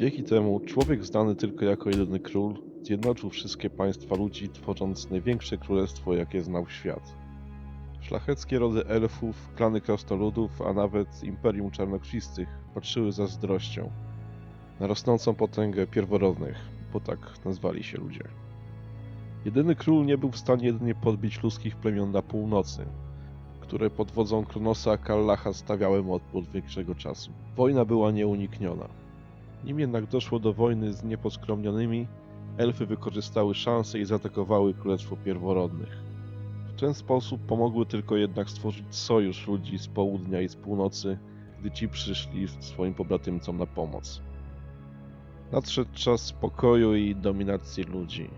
Wieki temu człowiek znany tylko jako jedyny król zjednoczył wszystkie państwa ludzi, tworząc największe królestwo, jakie znał świat. Szlacheckie rody elfów, klany krasnoludów, a nawet Imperium Czarnokrwistych patrzyły zazdrością na rosnącą potęgę pierworodnych, bo tak nazwali się ludzie. Jedyny król nie był w stanie jedynie podbić ludzkich plemion na północy, które pod wodzą Kronosa Kallacha stawiały mu od większego czasu. Wojna była nieunikniona. Nim jednak doszło do wojny z nieposkromnionymi, elfy wykorzystały szansę i zaatakowały Królestwo Pierworodnych. W ten sposób pomogły tylko jednak stworzyć sojusz ludzi z południa i z północy, gdy ci przyszli swoim pobratymcom na pomoc. Nadszedł czas spokoju i dominacji ludzi.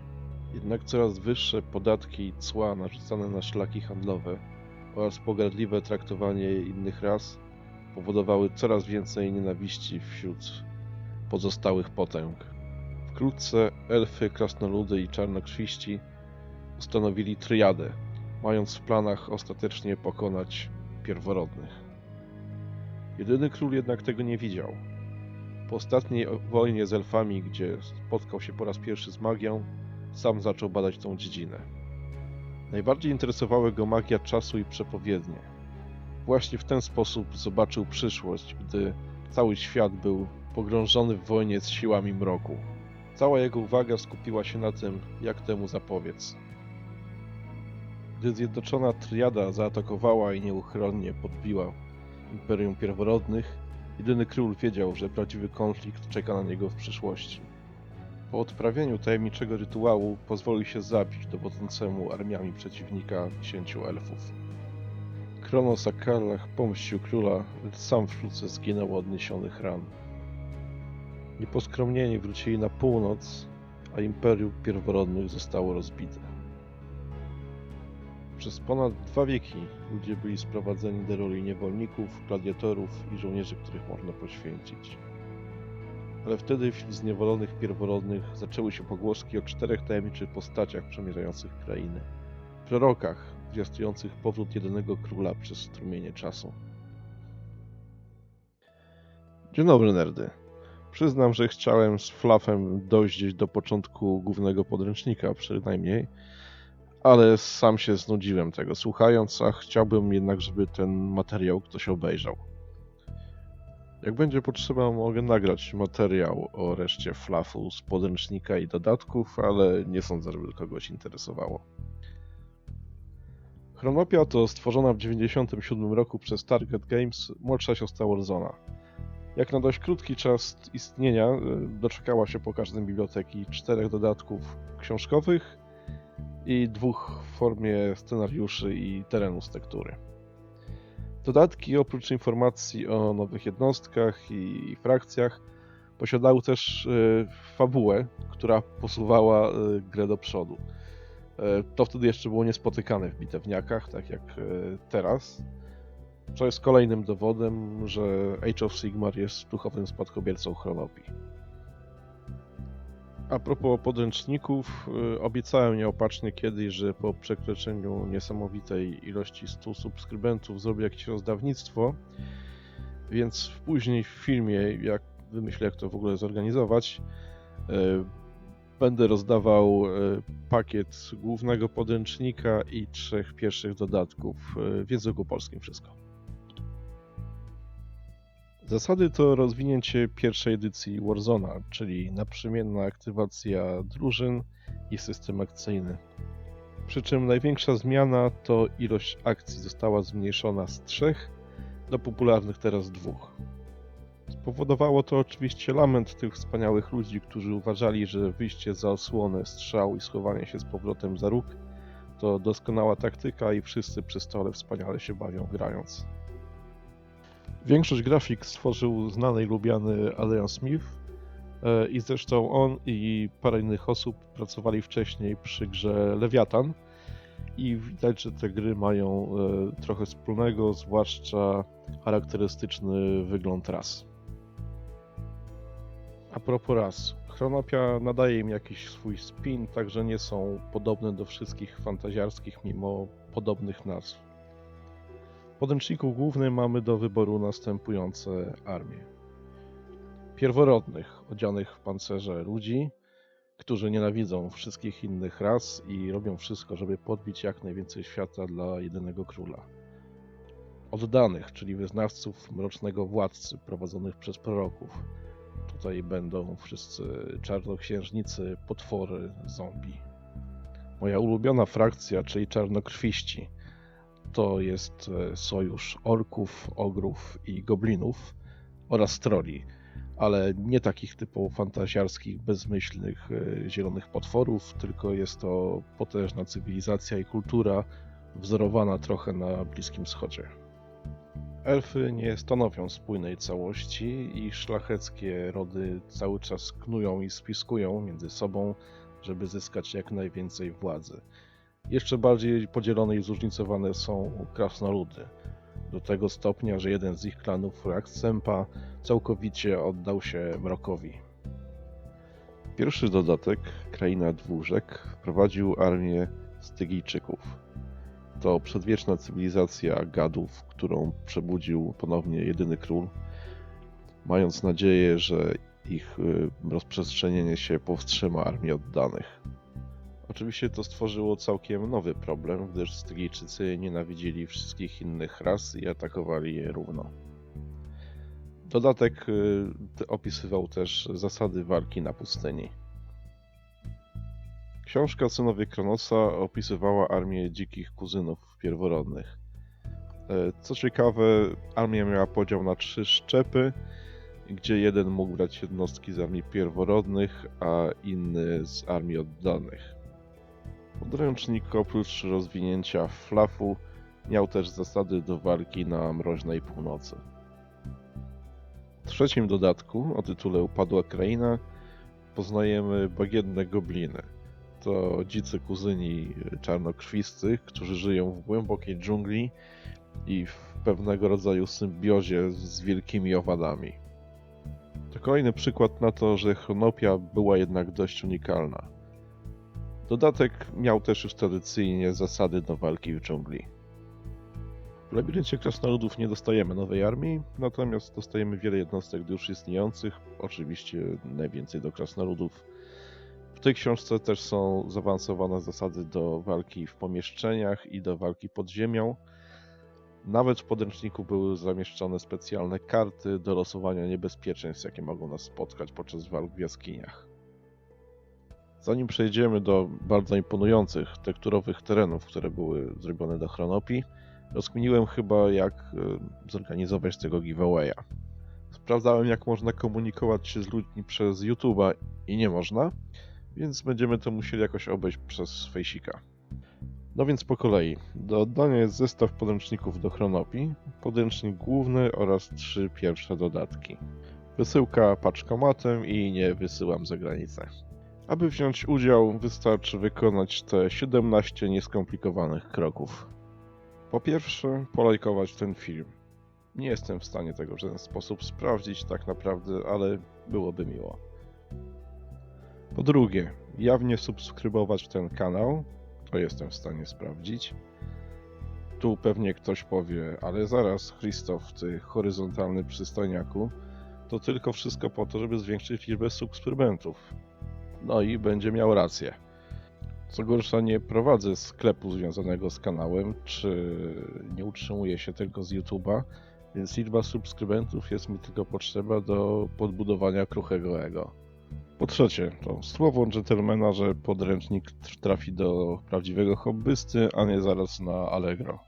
Jednak coraz wyższe podatki i cła narzucane na szlaki handlowe oraz pogardliwe traktowanie innych ras powodowały coraz więcej nienawiści wśród pozostałych potęg. Wkrótce elfy, krasnoludy i czarnokrwiści ustanowili triadę, mając w planach ostatecznie pokonać pierworodnych. Jedyny król jednak tego nie widział. Po ostatniej wojnie z elfami, gdzie spotkał się po raz pierwszy z magią, sam zaczął badać tą dziedzinę. Najbardziej interesowała go magia czasu i przepowiednie. Właśnie w ten sposób zobaczył przyszłość, gdy cały świat był pogrążony w wojnie z siłami mroku. Cała jego uwaga skupiła się na tym, jak temu zapobiec. Gdy zjednoczona triada zaatakowała i nieuchronnie podbiła Imperium Pierworodnych, jedyny król wiedział, że prawdziwy konflikt czeka na niego w przyszłości. Po odprawieniu tajemniczego rytuału pozwolił się zabić dowodzącemu armiami przeciwnika dziesięciu elfów. Kronos Akallach pomścił króla, lecz sam wkrótce zginął od niesionych ran. Nieposkromnieni wrócili na północ, a Imperium Pierworodnych zostało rozbite. Przez ponad dwa wieki ludzie byli sprowadzeni do roli niewolników, gladiatorów i żołnierzy, których można poświęcić. Ale wtedy wśród zniewolonych pierworodnych zaczęły się pogłoski o czterech tajemniczych postaciach przemierzających krainy. Prorokach, zwiastujących powrót jedynego króla przez strumienie czasu. Dzień dobry, nerdy. Przyznam, że chciałem z Fluffem dojść do początku głównego podręcznika, przynajmniej, ale sam się znudziłem tego słuchając, a chciałbym jednak, żeby ten materiał ktoś obejrzał. Jak będzie potrzeba, mogę nagrać materiał o reszcie Fluffu z podręcznika i dodatków, ale nie sądzę, żeby kogoś interesowało. Chronopia to stworzona w 1997 roku przez Target Games młodsza siostra Warzona. Jak na dość krótki czas istnienia y, doczekała się po każdym biblioteki czterech dodatków książkowych i dwóch w formie scenariuszy i terenu z tektury. Dodatki oprócz informacji o nowych jednostkach i frakcjach posiadały też y, fabułę, która posuwała y, grę do przodu. To wtedy jeszcze było niespotykane w bitewniakach, tak jak teraz. Co jest kolejnym dowodem, że Age of Sigmar jest duchowym spadkobiercą chronopii. A propos podręczników, y, obiecałem nieopatrznie kiedyś, że po przekroczeniu niesamowitej ilości 100 subskrybentów zrobię jakieś rozdawnictwo, więc później w filmie, jak wymyślę jak to w ogóle zorganizować, y, będę rozdawał y, pakiet głównego podręcznika i trzech pierwszych dodatków w języku polskim wszystko. Zasady to rozwinięcie pierwszej edycji Warzona, czyli naprzemienna aktywacja drużyn i system akcyjny. Przy czym największa zmiana to ilość akcji została zmniejszona z trzech do popularnych teraz dwóch. Spowodowało to oczywiście lament tych wspaniałych ludzi, którzy uważali, że wyjście za osłonę, strzał i schowanie się z powrotem za róg to doskonała taktyka i wszyscy przy stole wspaniale się bawią grając. Większość grafik stworzył znany i lubiany Adrian Smith e, i zresztą on i parę innych osób pracowali wcześniej przy grze Lewiatan i widać, że te gry mają e, trochę wspólnego, zwłaszcza charakterystyczny wygląd ras. A propos ras, Chronopia nadaje im jakiś swój spin, także nie są podobne do wszystkich fantazjarskich mimo podobnych nazw. Podręczniku głównym mamy do wyboru następujące armie. pierworodnych, odzianych w pancerze ludzi, którzy nienawidzą wszystkich innych ras i robią wszystko, żeby podbić jak najwięcej świata dla jedynego króla. Oddanych, czyli wyznawców mrocznego władcy prowadzonych przez proroków. Tutaj będą wszyscy czarnoksiężnicy, potwory, zombie. Moja ulubiona frakcja, czyli czarnokrwiści, to jest e, sojusz orków, ogrów i goblinów oraz troli, ale nie takich typowo fantazjarskich, bezmyślnych, e, zielonych potworów, tylko jest to potężna cywilizacja i kultura wzorowana trochę na Bliskim Wschodzie. Elfy nie stanowią spójnej całości i szlacheckie rody cały czas knują i spiskują między sobą, żeby zyskać jak najwięcej władzy. Jeszcze bardziej podzielone i zróżnicowane są krasnoludy. Do tego stopnia, że jeden z ich klanów, Raksempa, całkowicie oddał się mrokowi. Pierwszy dodatek, Kraina Dwórzek, wprowadził armię Stygijczyków. To przedwieczna cywilizacja gadów, którą przebudził ponownie jedyny król, mając nadzieję, że ich y, rozprzestrzenienie się powstrzyma armii oddanych. Oczywiście to stworzyło całkiem nowy problem, gdyż Stygijczycy nienawidzili wszystkich innych ras i atakowali je równo. Dodatek y, opisywał też zasady walki na pustyni. Książka Synowie Kronosa opisywała armię dzikich kuzynów pierworodnych. E, Co ciekawe, armia miała podział na trzy szczepy, gdzie jeden mógł brać jednostki z armii pierworodnych, a inny z armii oddanych. Podręcznik oprócz rozwinięcia flafu miał też zasady do walki na mroźnej północy. W trzecim dodatku o tytule Upadła Kraina poznajemy bagienne gobliny. To dzicy kuzyni czarnokrwistych, którzy żyją w głębokiej dżungli i w pewnego rodzaju symbiozie z wielkimi owadami. To kolejny przykład na to, że chronopia była jednak dość unikalna. Dodatek miał też już tradycyjnie zasady do walki w dżungli. W labiryncie krasnoludów nie dostajemy nowej armii, natomiast dostajemy wiele jednostek już istniejących, oczywiście najwięcej do krasnoludów. W tej książce też są zaawansowane zasady do walki w pomieszczeniach i do walki pod ziemią. Nawet w podręczniku były zamieszczone specjalne karty do losowania niebezpieczeństw, jakie mogą nas spotkać podczas walk w jaskiniach. Zanim przejdziemy do bardzo imponujących tekturowych terenów, które były zrobione do chronopii, rozkminiłem chyba jak e, zorganizować tego giveawaya. Sprawdzałem jak można komunikować się z ludźmi przez YouTube'a i nie można, więc będziemy to musieli jakoś obejść przez fejsika. No więc po kolei. Do oddania jest zestaw podręczników do chronopii, podręcznik główny oraz trzy pierwsze dodatki. Wysyłka paczkomatem i nie wysyłam za granicę. Aby wziąć udział, wystarczy wykonać te 17 nieskomplikowanych kroków. Po pierwsze, polajkować ten film. Nie jestem w stanie tego w żaden sposób sprawdzić tak naprawdę, ale byłoby miło. Po drugie, jawnie subskrybować ten kanał, to jestem w stanie sprawdzić. Tu pewnie ktoś powie, ale zaraz, Christoph, ty horyzontalny przystojniaku, to tylko wszystko po to, żeby zwiększyć liczbę subskrybentów. No i będzie miał rację. Co gorsza, nie prowadzę sklepu związanego z kanałem, czy nie utrzymuję się tylko z YouTube'a, więc liczba subskrybentów jest mi tylko potrzeba do podbudowania kruchego ego. Po trzecie, to słowo dżentelmena, że podręcznik trafi do prawdziwego hobbysty, a nie zaraz na Allegro.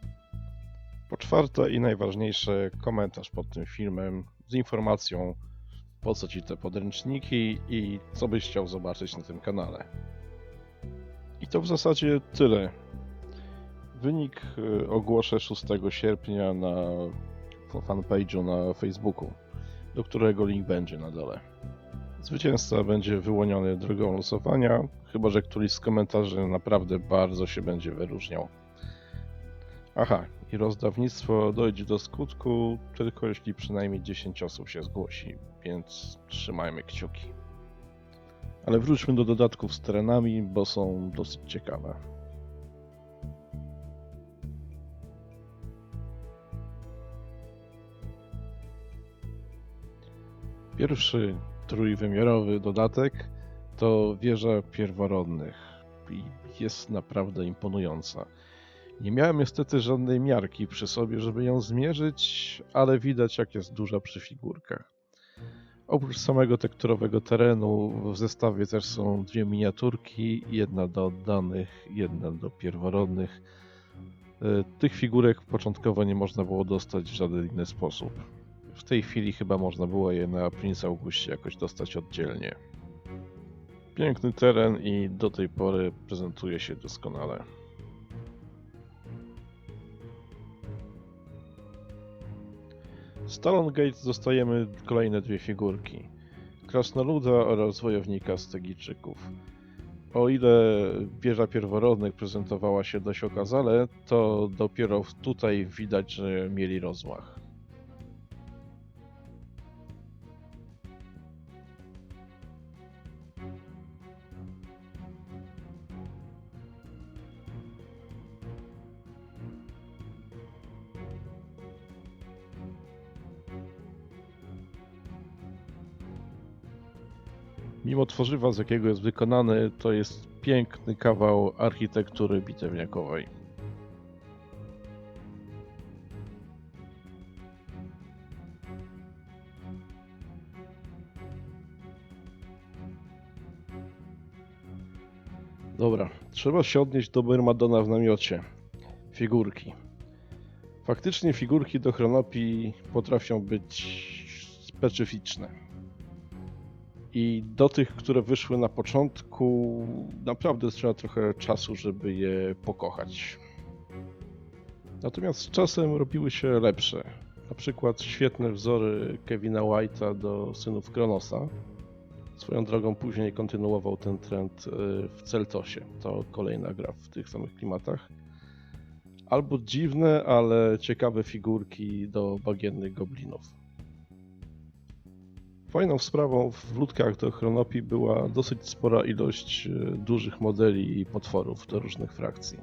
Po czwarte i najważniejsze, komentarz pod tym filmem z informacją, po co ci te podręczniki i co byś chciał zobaczyć na tym kanale. I to w zasadzie tyle. Wynik y, ogłoszę 6 sierpnia na fanpage'u na Facebooku, do którego link będzie na dole. Zwycięzca będzie wyłoniony drogą losowania, chyba że któryś z komentarzy naprawdę bardzo się będzie wyróżniał. Aha, i rozdawnictwo dojdzie do skutku tylko jeśli przynajmniej 10 osób się zgłosi, więc trzymajmy kciuki. Ale wróćmy do dodatków z terenami, bo są dosyć ciekawe. Pierwszy trójwymiarowy dodatek to wieża pierworodnych i jest naprawdę imponująca. Nie miałem niestety żadnej miarki przy sobie, żeby ją zmierzyć, ale widać jak jest duża przy figurkach. Oprócz samego tekturowego terenu w zestawie też są dwie miniaturki, jedna do oddanych, jedna do pierworodnych. E, Tych figurek początkowo nie można było dostać w żaden inny sposób. W tej chwili chyba można było je na Prince Augustie jakoś dostać oddzielnie. Piękny teren i do tej pory prezentuje się doskonale. Z Talon Gate dostajemy kolejne dwie figurki. Krasnoluda oraz wojownika Stegijczyków. O ile wieża pierworodnych prezentowała się dość okazale, to dopiero tutaj widać, że mieli rozmach. Mimo tworzywa, z jakiego jest wykonany, to jest piękny kawał architektury bitewniakowej. Dobra, trzeba się odnieść do Myrmadona w namiocie. Figurki. Faktycznie figurki do chronopii potrafią być specyficzne. I do tych, które wyszły na początku, naprawdę trzeba trochę czasu, żeby je pokochać. Natomiast z czasem robiły się lepsze. Na przykład świetne wzory Kevina White'a do synów Kronosa. Swoją drogą później kontynuował ten trend y, w Celtosie. To kolejna gra w tych samych klimatach. Albo dziwne, ale ciekawe figurki do bagiennych goblinów. Fajną sprawą w ludkach do Chronopii była dosyć spora ilość e, dużych modeli i potworów do różnych frakcji.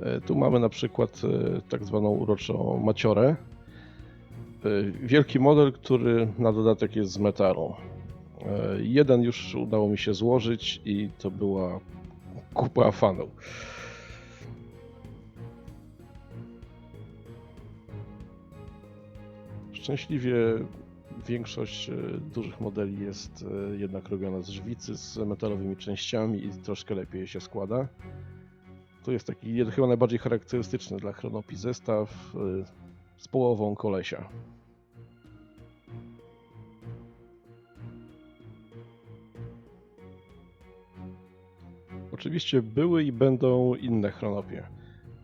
E, Tu mamy na przykład e, tak zwaną uroczą maciorę. Wielki model, który na dodatek jest z metalu. Jeden już udało mi się złożyć i to była kupa fanów. Szczęśliwie Większość e, dużych modeli jest e, jednak robiona z żwicy, z metalowymi częściami i troszkę lepiej się składa. Tu jest taki chyba najbardziej charakterystyczny dla Chronopii zestaw e, z połową kolesia. Oczywiście były i będą inne Chronopie.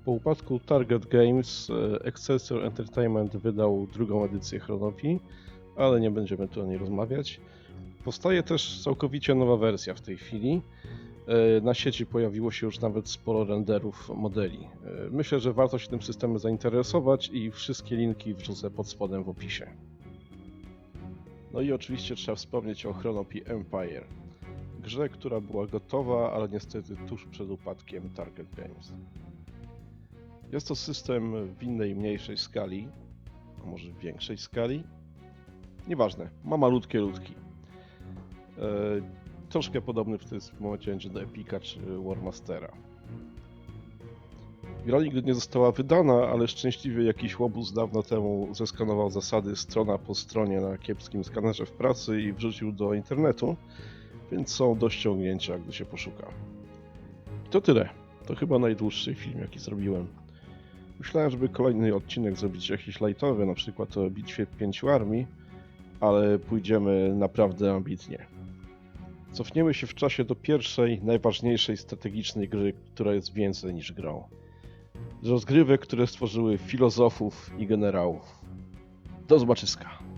Po upadku Target Games e, Excelsior Entertainment wydał drugą edycję Chronopii, ale nie będziemy tu o niej rozmawiać. Powstaje też całkowicie nowa wersja w tej chwili. E, Na sieci pojawiło się już nawet sporo renderów modeli. E, Myślę, że warto się tym systemem zainteresować i wszystkie linki wrzucę pod spodem w opisie. No i oczywiście trzeba wspomnieć o Chronopii Empire. Grze, która była gotowa, ale niestety tuż przed upadkiem Target Games. Jest to system w innej, mniejszej skali, a może większej skali, Nieważne, ma malutkie ludki. E, troszkę podobny w tym momencie do Epika czy Warmastera. Gra nigdy nie została wydana, ale szczęśliwie jakiś łobuz dawno temu zeskanował zasady strona po stronie na kiepskim skanerze w pracy i wrzucił do internetu, więc są do ściągnięcia, gdy się poszuka. I to tyle. To chyba najdłuższy film, jaki zrobiłem. Myślałem, żeby kolejny odcinek zrobić jakiś lightowy, na przykład o bitwie pięciu armii, ale pójdziemy naprawdę ambitnie. Cofniemy się w czasie do pierwszej, najważniejszej strategicznej gry, która jest więcej niż grą. Rozgrywek, które stworzyły filozofów i generałów. Do zobaczyska.